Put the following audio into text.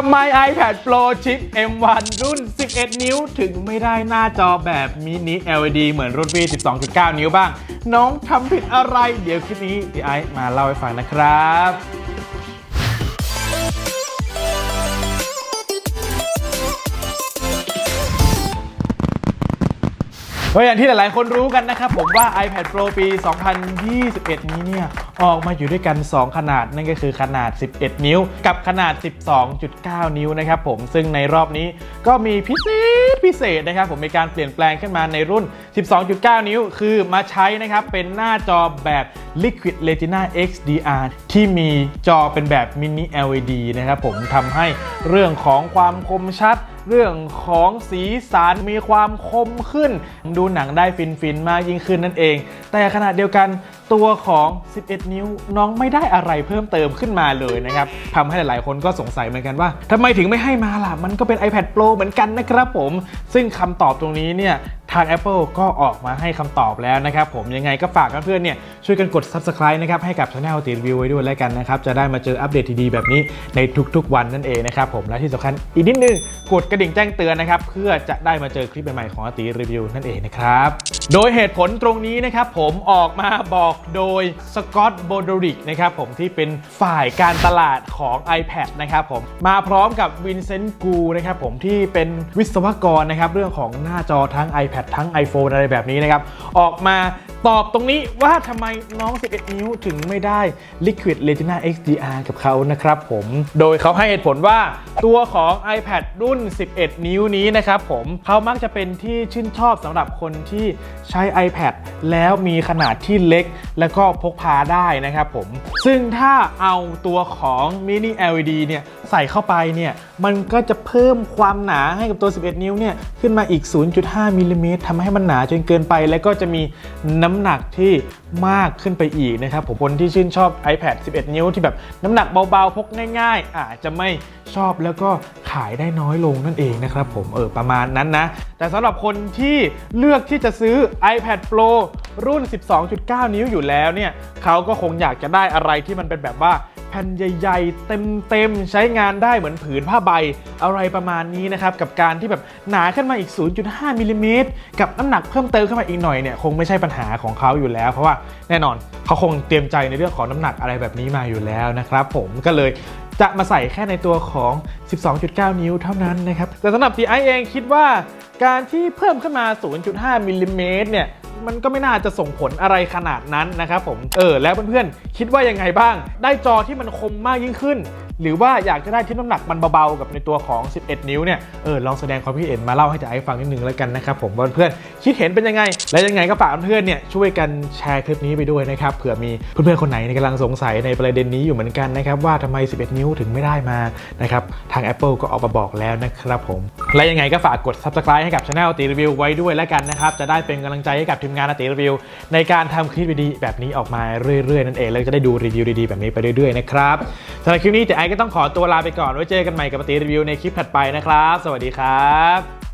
ทำไม iPad Pro ชิป M1 รุ่น 11 นิ้ว ถึงไม่ได้หน้าจอแบบมินิ LED เหมือนรุ่นพี่ 12.9 นิ้วบ้าง น้องทำผิดอะไร เดี๋ยวคลิปนี้พี่ไอซ์มาเล่าให้ฟังนะครับ ก็อย่างที่หลายๆ คนรู้กันนะครับผมว่า iPad Pro ปี 2021 นี้เนี่ย ออกมาอยู่ด้วยกัน 2 ขนาดนั่นก็คือขนาด 11 นิ้ว กับขนาด 12.9 นิ้วนะครับผมซึ่งในรอบนี้ก็มีพิเศษพิเศษนะครับผมมีการเปลี่ยนแปลงขึ้นมาในรุ่น 12.9 นิ้ว คือมาใช้นะครับเป็นหน้าจอแบบ Liquid Retina XDR ที่มีจอเป็นแบบ Mini LED นะครับผมทำให้เรื่องของความคมชัด เรื่องของสีสันมีความคมขึ้น ดูหนังได้ฟินๆ มากยิ่งขึ้นนั่นเอง แต่ขณะเดียวกันตัวของ 11 นิ้วน้องไม่ได้อะไรเพิ่มเติมขึ้นมาเลยนะครับทำให้หลายๆ คนก็สงสัยเหมือนกันว่าทำไมถึงไม่ให้มาล่ะ มันก็เป็น iPad Pro เหมือนกันนะครับผม ซึ่งคำตอบตรงนี้เนี่ยาง Apple ก็ออกมาให้คำตอบแล้วนะครับผมยังไงก็ฝากเพื่อนๆเนี่ยช่วยกันกด Subscribe นะครับให้กับ Channel ตีรีวิวไว้ด้วยแล้วกันนะครับจะได้มาเจออัปเดตดีๆแบบนี้ในทุกๆวันนั่นเองนะครับผมและที่สำคัญอีกนิดนึงกดกระดิ่งแจ้งเตือนนะครับเพื่อจะได้มาเจอคลิปใหม่ๆของอตีรีวิวนั่นเองนะครับโดยเหตุผลตรงนี้นะครับผมออกมาบอกโดยสกอตต์โบดริกนะครับผมที่เป็นฝ่ายการตลาดของ iPad นะครับผมมาพร้อมกับวินเซนต์กูนะครับผมที่เป็นวิศวกรนะครับเรื่องของหน้าจอทั้ง iPad ทั้ง iPhone อะไรแบบนี้นะครับ ออกมาตอบตรงนี้ว่าทำไมน้อง 11 นิ้วถึงไม่ได้ Liquid Retina XDR กับเขานะครับผม โดยเขาให้เหตุผลว่าตัวของ iPad รุ่น 11 นิ้วนี้นะครับผมเขามักจะเป็นที่ชื่นชอบสำหรับคนที่ใช้ iPad แล้วมีขนาดที่เล็ก แล้วก็พกพาได้นะครับผม ซึ่งถ้าเอาตัวของ Mini LED เนี่ย ใส่เข้าไปเนี่ยมันก็จะเพิ่มความหนาให้กับตัว 11 นิ้วเนี่ยขึ้นมาอีก 0.5มิลลิเมตรทำให้มันหนาจนเกินไป แล้วก็จะมีน้ำหนักที่มากขึ้นไปอีกนะครับผมคนที่ชื่นชอบ iPad 11 นิ้วที่แบบน้ำหนักเบาๆ พกง่ายๆ อาจจะไม่ชอบแล้วก็ขายได้น้อยลงนั่นเองนะครับผมเออประมาณนั้นนะ แต่สำหรับคนที่เลือกที่จะซื้อ iPad Pro รุ่น 12.9 นิ้วอยู่แล้วเนี่ยเขาก็คงอยากจะได้อะไรที่มันเป็นแบบว่า แผ่นใหญ่ๆ เต็มๆ ใช้งานได้เหมือนผืนผ้าใบ อะไรประมาณนี้นะครับ กับการที่แบบหนาขึ้นมาอีก 0.5มิลลิเมตรกับน้ำหนักเพิ่มเติมขึ้นมาอีกหน่อยเนี่ย คงไม่ใช่ปัญหาของเขาอยู่แล้ว เพราะว่าแน่นอนเขาคงเตรียมใจในเรื่องของน้ำหนักอะไรแบบนี้มาอยู่แล้วนะครับผมก็เลยจะมาใส่แค่ในตัวของ 12.9 นิ้วเท่านั้นนะครับ แต่สำหรับ TI เองคิดว่าการที่เพิ่มขึ้นมา 0.5มิลลิเมตรเนี่ย มันก็ไม่น่าจะส่งผลอะไรขนาดนั้นนะครับผม เออ แล้วเพื่อนๆ คิดว่ายังไงบ้าง ได้จอที่มันคมมากยิ่งขึ้น หรือว่าอยากจะได้ที่น้ำหนักมันเบาๆกับในตัวของ 11 นิ้วเนี่ยเออลองแสดงความคิดเห็นมาเล่าให้จ่ายฟังนิดนึงแล้วกันนะครับผมว่าเพื่อนๆคิดเห็นเป็นยังไง และยังไงก็ฝากเพื่อนๆเนี่ยช่วยกันแชร์คลิปนี้ไปด้วยนะครับเผื่อมีเพื่อนๆคนไหนกำลังสงสัยในประเด็นนี้อยู่เหมือนกันนะครับว่าทำไม 11 นิ้วถึงไม่ได้มานะครับทาง Apple ก็ออกมาบอกแล้วนะครับผมและยังไงก็ฝากกด Subscribe ให้กับช anel ตีรีวิวไว้ด้วยแล้วกันนะครับจะได้เป็นกำลังใจให้กับทีมงานตีรีวิว ในการทำคลิปดีๆแบบนี้ออกมาเรื่อยๆนั่นเองแล้วจะได้ดูรีวิวดีๆแบบนี้ไปเรื่อยๆนะครับ สำหรับคลิปนี้แต่ไอก็ต้องขอตัวลาไปก่อนไว้เจอกันใหม่กับตีรีวิวในคลิปถัดไปนะครับ สวัสดีครับ